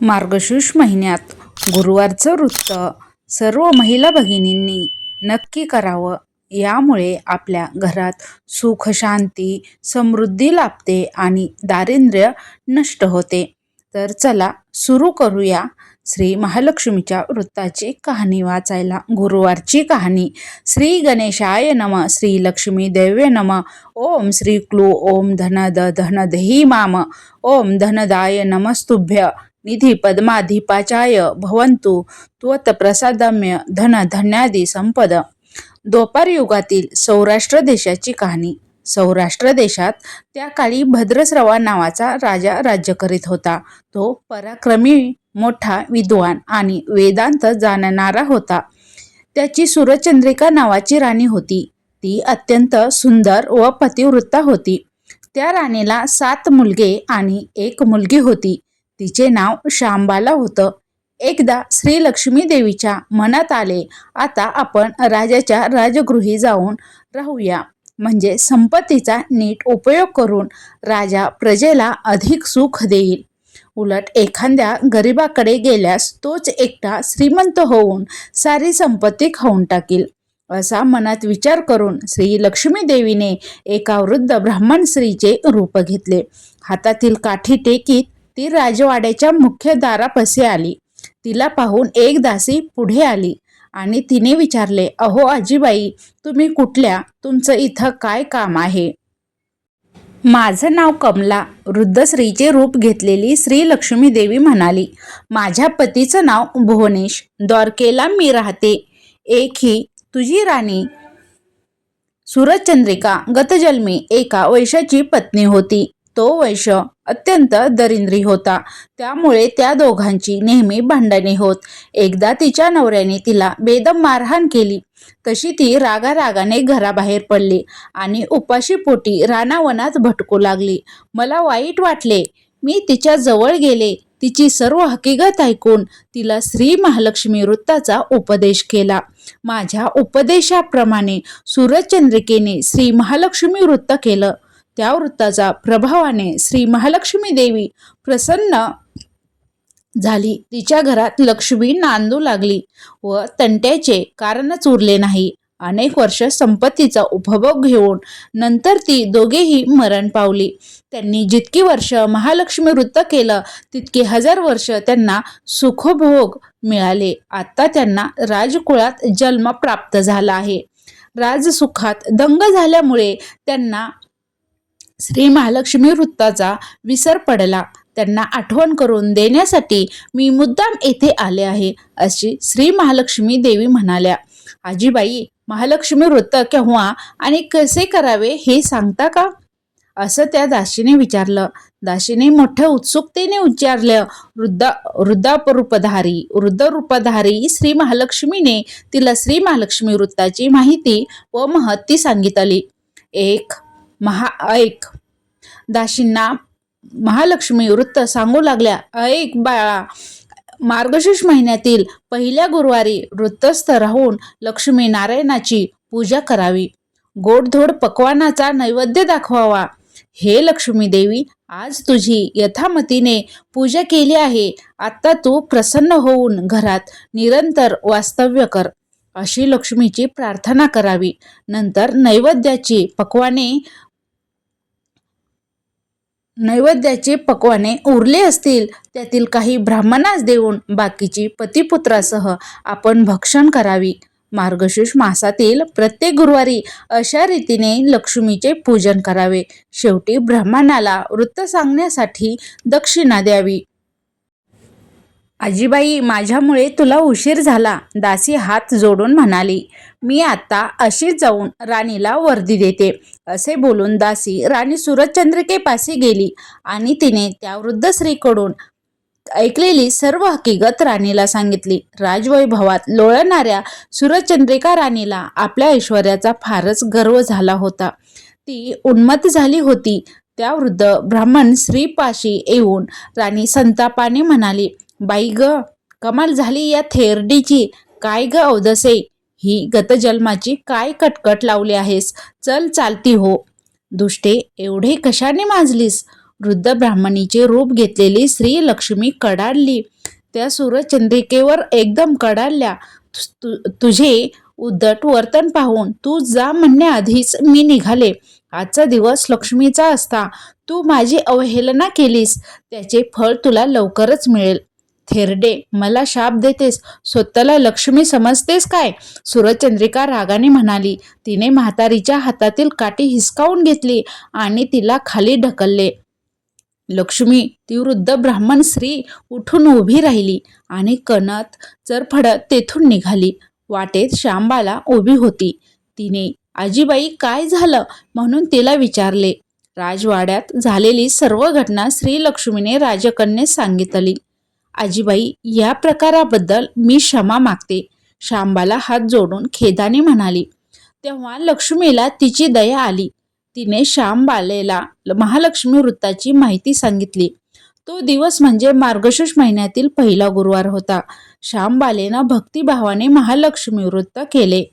मार्गशीर्ष महिन्यात गुरुवारचं वृत्त सर्व महिला भगिनींनी नक्की करावं. यामुळे आपल्या घरात सुख शांती समृद्धी लाभते आणि दारिद्र्य नष्ट होते. तर चला सुरू करूया श्री महालक्ष्मीच्या वृत्ताची कहाणी वाचायला. गुरुवारची कहाणी. श्री गणेशाय नम श्री लक्ष्मी देव्य नम ओम श्री क्लू ओम धन द धन धनदही माम ओम धनदाय नमस्तुभ्य निधी पद्माधिपाचाय भवंतु त्वत्प्रसादम्य धन धन्यादी संपद. दोपार युगातील सौराष्ट्र देशाची कहाणी. सौराष्ट्र देशात त्या काळी भद्रस्रवा नावाचा राजा राज्य करीत होता. तो पराक्रमी मोठा विद्वान आणि वेदांत जाणणारा होता. त्याची सूरचंद्रिका नावाची राणी होती. ती अत्यंत सुंदर व पतिवृत्ता होती. त्या राणीला सात मुलगे आणि एक मुलगी होती. तिचे नाव शांबाला होतं. एकदा श्रीलक्ष्मी देवीच्या मनात आले आता आपण राजाच्या राजगृही जाऊन राहूया. म्हणजे संपत्तीचा नीट उपयोग करून राजा प्रजेला अधिक सुख देईल. उलट एखाद्या गरिबाकडे गेल्यास तोच एकटा श्रीमंत होऊन सारी संपत्ती खाऊन टाकील. असा मनात विचार करून श्री लक्ष्मी देवीने एका वृद्ध ब्राह्मण स्त्रीचे रूप घेतले. हातातील काठी टेकीत ती राजवाड्याच्या मुख्य दारापाशी आली. तिला पाहून एक दासी पुढे आली आणि तिने विचारले अहो आजीबाई तुम्ही कुठल्या? तुमचं इथं काय काम आहे? माझं नाव कमला. वृद्ध स्त्रीचे रूप घेतलेली श्री लक्ष्मी देवी म्हणाली माझ्या पतीचं नाव भुवनेश. द्वारकेला मी राहते. एक ही तुझी राणी सूरजचंद्रिका. गतजन्मी एका वैशाची पत्नी होती. तो वैश्य अत्यंत दरिंद्री होता. त्यामुळे त्या दोघांची नेहमी भांडणे होत. एकदा तिच्या नवऱ्याने तिला बेदम मारहाण केली. तशी ती रागा रागाने घराबाहेर पडली आणि उपाशी पोटी रानावनात भटकू लागली. मला वाईट वाटले. मी तिच्या जवळ गेले. तिची सर्व हकीकत ऐकून तिला श्री महालक्ष्मी वृत्ताचा उपदेश केला. माझ्या उपदेशाप्रमाणे सूरजचंद्रिकेने श्री महालक्ष्मी वृत्त केलं. त्या वृत्ताचा प्रभावाने श्री महालक्ष्मी देवी प्रसन्न झाली. तिच्या घरात लक्ष्मी नांदू लागली व तंट्याचे कारणच उरले नाही. अनेक वर्ष संपत्तीचा उपभोग घेऊन नंतर ती दोघेही मरण पावली. त्यांनी जितकी वर्ष महालक्ष्मी वृत्त केलं तितकी हजार वर्ष त्यांना सुखभोग मिळाले. आता त्यांना राजकुळात जन्म प्राप्त झाला आहे. राजसुखात दंग झाल्यामुळे त्यांना श्री महालक्ष्मी वृत्ताचा विसर पडला. त्यांना आठवण करून देण्यासाठी मी मुद्दाम येथे आले आहे अशी श्री महालक्ष्मी देवी म्हणाल्या. आजीबाई महालक्ष्मी वृत्त केव्हा आणि कसे करावे हे सांगता का? असं त्या दाशीने विचारलं. दाशीने मोठ्या उत्सुकतेने विचारलं वृद्धा वृद्धापरूपधारी वृद्ध रूपधारी श्री महालक्ष्मीने तिला श्री महालक्ष्मी वृत्ताची माहिती व महत्ती सांगितली. एक महा ऐक. दाशींना महालक्ष्मी वृत्त सांगू लागल्या. ऐक बाळा. मार्गशीर्ष महिन्यातील पहिल्या गुरुवारी वृत्तस्थ राहून लक्ष्मी नारायणाची पूजा करावी. गोडधोड पक्वानाचा नैवेद्य दाखवावा. हे लक्ष्मी देवी आज तुझी यथामतीने पूजा केली आहे. आता तू प्रसन्न होऊन घरात निरंतर वास्तव्य कर. अशी लक्ष्मीची प्रार्थना करावी. नंतर नैवेद्याची पक्वाने नैवेद्याचे पक्वाने उरले असतील त्यातील काही ब्राह्मणास देऊन बाकीची पतिपुत्रासह आपण भक्षण करावी. मार्गशीर्ष मासातील प्रत्येक गुरुवारी अशा रीतीने लक्ष्मीचे पूजन करावे. शेवटी ब्राह्मणाला वृत्त सांगण्यासाठी दक्षिणा द्यावी. आजीबाई माझ्यामुळे तुला उशीर झाला दासी हात जोडून म्हणाली. मी आता अशीच जाऊन राणीला वर्दी देते असे बोलून दासी राणी सूरजचंद्रिकेपाशी गेली आणि तिने त्या वृद्ध स्त्रीकडून ऐकलेली सर्व हकीकत राणीला सांगितली. राजवैभवात लोळणाऱ्या सूरजचंद्रिका राणीला आपल्या ऐश्वर्याचा फारच गर्व झाला होता. ती उन्मत झाली होती. त्या वृद्ध ब्राह्मण स्त्रीपाशी येऊन राणी संतापाने म्हणाली बाई ग कमाल झाली या थेरडीची. काय ग अवदसे ही गतजन्माची काय कटकट लावली आहेस? चल चालती हो. दुष्टे एवढे कशाने माजलीस? वृद्ध ब्राह्मणीचे रूप घेतलेली श्री लक्ष्मी कडाडली. त्या सूर्यचंद्रिकेवर एकदम कडाडल्या. तु- तुझे उद्धट वर्तन पाहून तू जा म्हणण्याआधीच मी निघाले. आजचा दिवस लक्ष्मीचा असता. तू माझी अवहेलना केलीस. त्याचे फळ तुला लवकरच मिळेल. थेरडे मला शाप देतेस. स्वतःला लक्ष्मी समजतेस काय? सूरजचंद्रिका रागाने म्हणाली. तिने म्हातारीच्या हातातील काठी हिसकावून घेतली आणि तिला खाली ढकलले. लक्ष्मी ती वृद्ध ब्राह्मण स्त्री उठून उभी राहिली आणि कणत चरफडत तेथून निघाली. वाटेत श्यामबाला उभी होती. तिने आजीबाई काय झालं? म्हणून तिला विचारले. राजवाड्यात झालेली सर्व घटना श्रीलक्ष्मीने राजकन्येस सांगितली. आजीबाई या प्रकाराबद्दल मी क्षमा मागते. शांबाला हात जोडून खेदाने म्हणाली तेव्हा लक्ष्मीला तिची दया आली. तिने श्यामबालेला महालक्ष्मी वृत्ताची माहिती सांगितली. तो दिवस म्हणजे मार्गशीर्ष महिन्यातील पहिला गुरुवार होता. श्यामबालेनं भक्तिभावाने महालक्ष्मी वृत्त केले.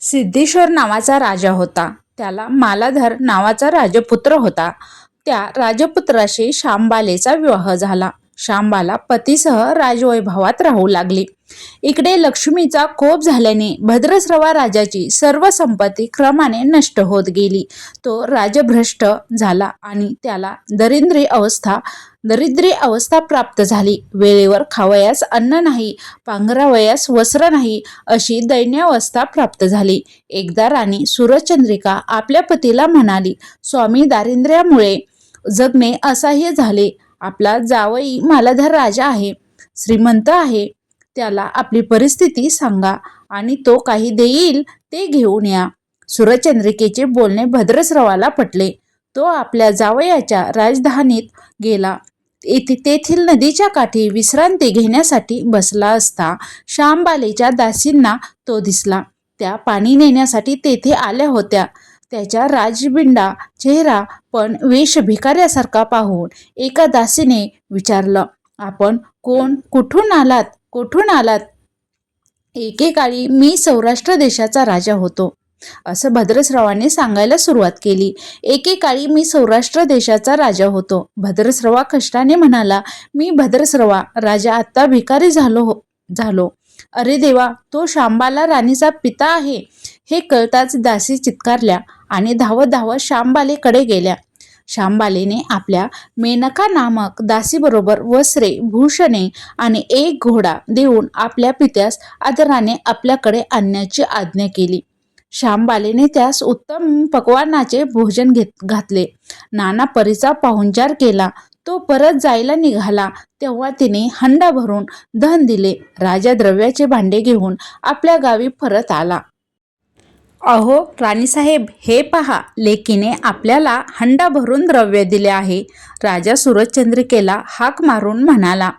सिद्धेश्वर नावाचा राजा होता. त्याला मालाधर नावाचा राजपुत्र होता. त्या राजपुत्राशी श्यामबालेचा विवाह झाला. शांबाला पतीसह राजवैभवात राहू लागली. इकडे लक्ष्मीचा कोप झाल्याने भद्रस्रवा राजाची सर्व संपत्ती क्रमाने नष्ट होत गेली. तो राजभ्रष्ट झाला आणि त्याला दरिद्री अवस्था दरिद्री अवस्था प्राप्त झाली. वेळेवर खावयास अन्न नाही पांघरावयास वस्त्र नाही अशी दैन्यावस्था प्राप्त झाली. एकदा राणी सूरजचंद्रिका आपल्या पतीला म्हणाली स्वामी दारिद्र्यामुळे जगणे असह्य झाले. आपला जावई मालाधार राजा आहे श्रीमंत आहे त्याला आपली परिस्थिती सांगा आणि तो काही देईल ते घेऊन या. सूरजचंद्रिकेचे बोलणे भद्रस्रवाला पटले. तो आपल्या जावयाच्या राजधानीत गेला. येथे तेथील नदीच्या काठी विश्रांती घेण्यासाठी बसला असता श्यामबालेच्या दासींना तो दिसला. त्या पाणी नेण्यासाठी तेथे आल्या होत्या. त्याच्या राजबिंडा चेहरा पण वेश भिकाऱ्यासारखा पाहून एका दासीने विचारलं आपण कोण? कुठून आलात? कुठून आलात? एकेकाळी मी सौराष्ट्र देशाचा राजा होतो असं भद्रस्रवाने सांगायला सुरुवात केली. एकेकाळी मी सौराष्ट्र देशाचा राजा होतो. भद्रस्रवा कष्टाने म्हणाला मी भद्रस्रवा राजा आत्ता भिकारी झालो हो झालो. अरे देवा तो शांबाला राणीचा पिता आहे. हे कळताच दासी चित्कारल्या आणि धावत धावत शांबालेकडे गेल्या. शांबालेने आपल्या मेनका नामक दासीबरोबर वस्त्रे भूषणे आणि एक घोडा देऊन आपल्या पित्यास आदराने आपल्याकडे आणण्याची आज्ञा केली. श्यामबालेने त्यास उत्तम पकवानाचे भोजन घेत घातले. नाना परीचा पाहुणचार केला. तो परत जायला निघाला. तेव्हा तिने हंडा भरून धन दिले. राजा द्रव्याचे भांडे घेऊन आपल्या गावी परत आला. अहो राणीसाहेब हे पहा. लेकीने आपल्याला हंडा भरून द्रव्य दिले आहे. राजा सूरजचंद्रिकेला हाक मारून म्हणाला.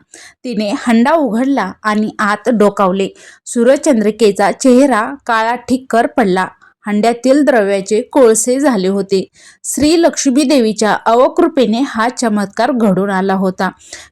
तिने हंडा उघडला आणि आत डोकावले. सूरजचंद्रिकेचा चेहरा काळा ठिक्कर पडला. हंड्यातील द्रव्याचे कोळसे झाले होते. श्री लक्ष्मी देवीच्या अवकृपेने हा चमत्कार घडून आला होता.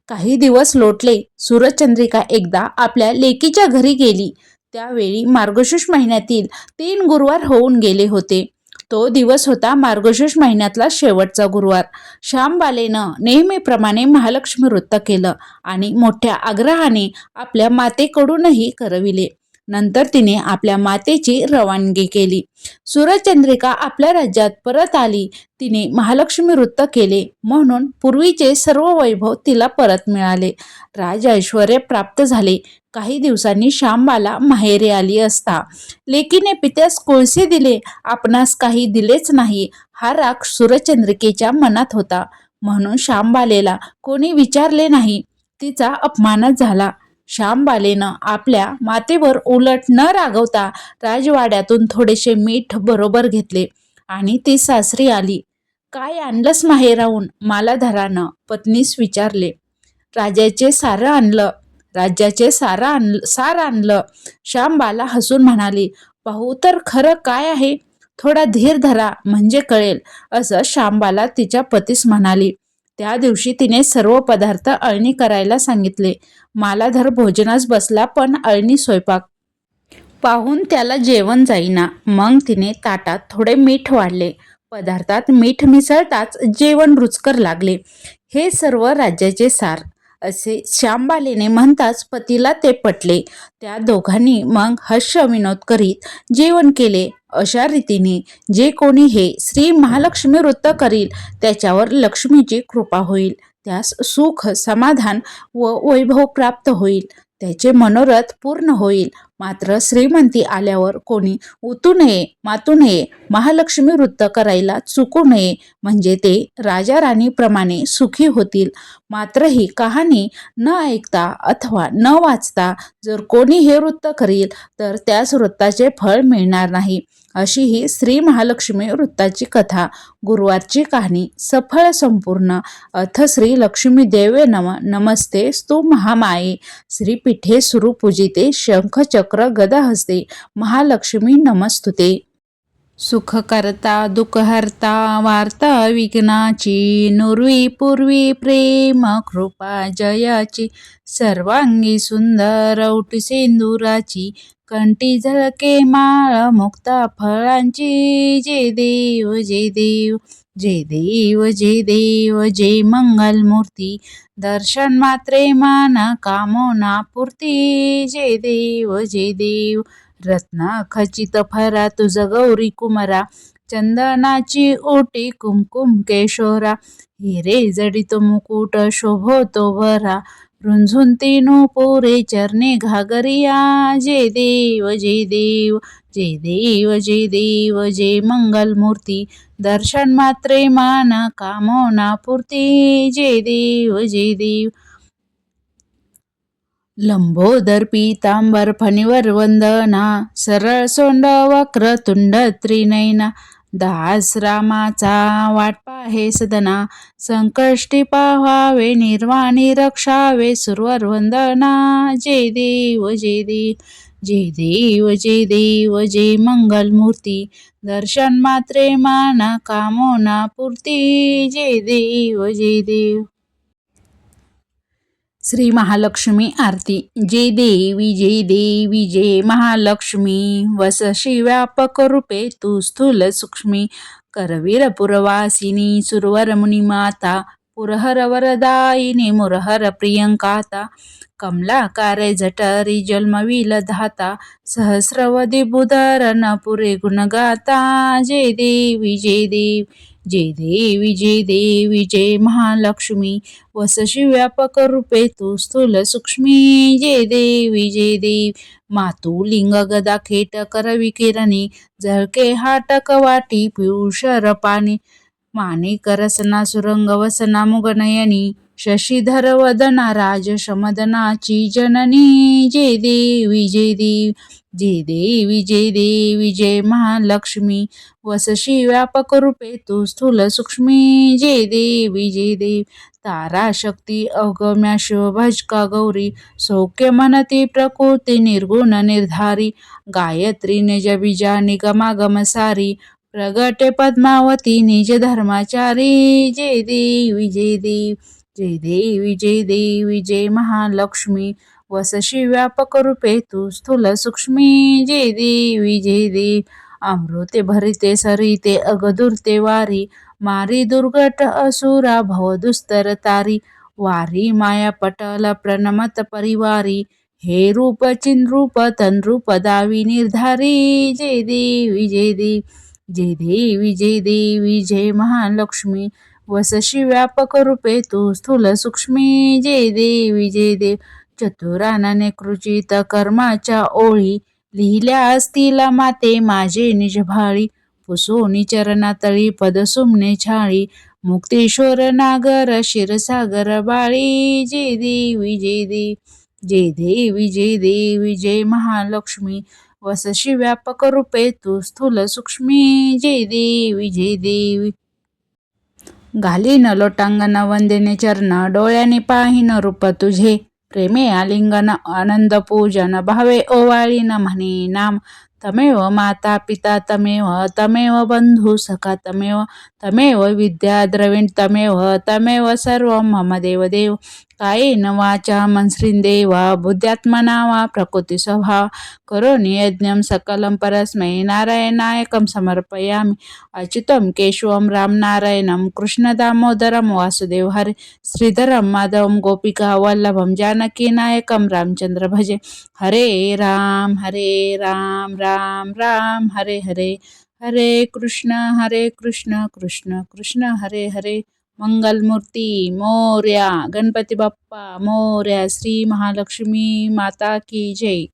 काही दिवस लोटले. सूरजचंद्रिका एकदा आपल्या लेकीच्या घरी गेली. त्यावेळी मार्गशीर्ष महिन्यातील तीन गुरुवार होऊन गेले होते. तो दिवस होता मार्गशीर्ष महिन्यातला शेवटचा गुरुवार. श्यामबालेनं नेहमीप्रमाणे महालक्ष्मी वृत्त केलं आणि मोठ्या आग्रहाने आपल्या मातेकडूनही करविले. नंतर तिने आपल्या मातेची रवानगी केली. सूरजचंद्रिका आपल्या राज्यात परत आली. तिने महालक्ष्मी वृत्त केले. म्हणून पूर्वीचे सर्व वैभव तिला परत मिळाले. राज ऐश्वर्य प्राप्त झाले. काही दिवसांनी श्यामबाला माहेरी आली असता. लेकीने पित्यास कोळसे दिले. आपणास काही दिलेच नाही. हा राग सूरजचंद्रिकेच्या मनात होता. म्हणून श्यामबालेला कोणी विचारले नाही. तिचा अपमानच झाला. श्यामबालेनं आपल्या मातेवर उलट न रागवता राजवाड्यातून थोडेसे मीठ बरोबर घेतले आणि ती सासरी आली. काय आणलंस माहेराहून? मालाधरानं पत्नीस विचारले. राजाचे सारं आणलं राज्याचे सारं आण सार आणलं. श्यामबाला हसून म्हणाली पाहू तर खरं काय आहे? थोडा धीर धरा म्हणजे कळेल असं श्यामबाला तिच्या पतीस म्हणाली. त्या दिवशी तिने सर्व पदार्थ अळणी करायला सांगितले. मालाधर भोजनास बसला पण अळणी स्वयंपाक पाहून त्याला जेवण जाईना. मग तिने ताटात थोडे मीठ वाढले. पदार्थात मीठ मिसळताच जेवण रुचकर लागले. हे सर्व राज्याचे सार. असे श्यामबालेने म्हणताच पतीला ते पटले. त्या दोघांनी मग हर्ष विनोद करीत जेवण केले. अशा रीतीने जे कोणी हे श्री महालक्ष्मी वृत्त करील त्याच्यावर लक्ष्मीची कृपा होईल. त्यास सुख समाधान व वैभव प्राप्त होईल. त्याचे मनोरथ पूर्ण होईल. मात्र श्रीमंती आल्यावर कोणी उतू नये मातू नये महालक्ष्मी वृत्त करायला चुकू नये म्हणजे ते राजा राणीप्रमाणे सुखी होतील. मात्र ही कहाणी न ऐकता अथवा न वाचता जर कोणी हे वृत्त करील तर त्याच वृत्ताचे फळ मिळणार नाही. अशी ही श्री महालक्ष्मी वृत्ताची कथा. गुरुवारची कहाणी सफळ संपूर्ण. अथ श्री लक्ष्मी देवे नम नमस्ते स्तु महामाये. श्रीपीठे सुरू पूजिते शंखचक्र चक्र गदा हस्ते महालक्ष्मी नमस्तुते. सुख करता दुःख वार्ता विघ्नाची नुर्वी पूर्वी प्रेम कृपा जयाची सर्वांगी सुंदर औटी सिंदुराची कंटी झळके माळ मुक्ता फळांची जय देव जय देव जय देव जय देव जय मंगल मूर्ती दर्शन मात्रे मान कामोना पूर्ती जय देव जय देव रत्ना. खचित फरा तुझ गौरी कुमरा चंदनाची ओटी कुमकुम केशोरा. हिरे जडित मुकुट शोभतो भरा रुंझुन तीनु पोरे चरणे घागरिया. जय देव जय देव जय देव जय देव जय मंगल मूर्ती. दर्शन मात्रे मान कामना पूर्ती. जय देव जय देव लंबोदर पीतांबर फणीवर वंदना सरळ सोंड वक्रतुंड त्रिनयना दास रामाचा वाट पाहे सदना संकष्टी पाहावे निर्वाणी रक्षावे सुरवर वंदना जय देव जय देव जय देव जय देव जय मंगल मूर्ती दर्शन मात्रे माना कामोना पूर्ती जय देव जय देव। श्री महालक्ष्मी आरती. जय देवी जय देवी जय महालक्ष्मी. वसशी व्यापक रूपे तू स्थूल सूक्ष्मी. करवीर पुरवासिनी सुरवर मुनिमाता पुरहर वरदायिनी मुरहर प्रियंकाता. कमलाकारे जठरी जन्मविल धाता सहस्रवदी बुधरन पुरे गुणगाता. जय देवी जय देव. जय देवी जय देवी जय महालक्ष्मी. वसशी व्यापक रूपे तू स्थूल सूक्ष्मी. जय देवी जय देव. मातू लिंग गदा खेट करवी किरणी. झळके हाटक वाटी पिऊषर पाणी माने करसना सुरंग वसना मुगनयनी शशीधर वदना राज शमदनाची जननी. जय देवी जय देव. जय देवी जय देवी जय महालक्ष्मी. वसशी व्यापक रूपे तू स्थूल सूक्ष्मी. जय देवी जय देव. तारा शक्ती अवगम्या शिवभजका गौरी. सौख्य मनती प्रकृती निर्गुण निर्धारी. गायत्री निज बीजा निगमागम सारी. प्रगटे पद्मावती निज धर्माचारी. जय देवी जय देव. जय देवी जय देवी जय महालक्ष्मी. वसशी व्यापक रूपे तू स्थूल सूक्ष्मी जय देवी जे देव अमृते भरिते सरिते अगदुरते वारी मारी दुर्गट असुरा भव दुस्तर तारी वारी माया पटल प्रणमत परिवारी हे रूप चिन्रूप तनरूप दावी निर्धारी जय देवी जय देव जय देवी जय देवी जय महालक्ष्मी वसशी व्यापक रूपे तू स्थूल सूक्ष्मी जय देवी जय देव चतुरानने कृचित कर्माच्या ओळी लिहिल्या असतील माते माझे निजभाळी पुसोनी चरणातळी पदसुमने छाळी मुक्तेश्वर नागर क्षीरसागर बाळी जय देवी जय देवी जय देवी जय देवी जय महालक्ष्मी वसशी व्यापक रूपे तू स्थूल सूक्ष्मी जय देवी जय देवी. घालीन लोटांगण वंदेने चरण डोळ्याने पाहिन रूप तुझे प्रेमे आलिंगन आनंद पूजन भावे ओवाळीन म्हणे नाम। तमेव माता पिता तमेव तमेव बंधू सखा तमेव तमेव विद्या द्रविण तमेव तमेव सर्व मम देवदेव। कायेन वाचा मनसृन्देवा बुद्ध्यात्मना वा प्रकृती स्वभाव करोमि यज्ञं सकलं परस्मै नारायणायकं समर्पयामि। अच्युतं केशवं रामनारायणं कृष्णदामोदरं वासुदेव हरे श्रीधरं माधवं गोपिका वल्लभं जानकीनायकं रामचंद्र भजे। हरे राम हरे राम राम राम हरे हरे। हरे कृष्ण हरे कृष्ण कृष्ण कृष्ण हरे हरे। मंगलमूर्ती मोर्या गणपती बाप्पा मोर्या श्री महालक्ष्मी माता की जय.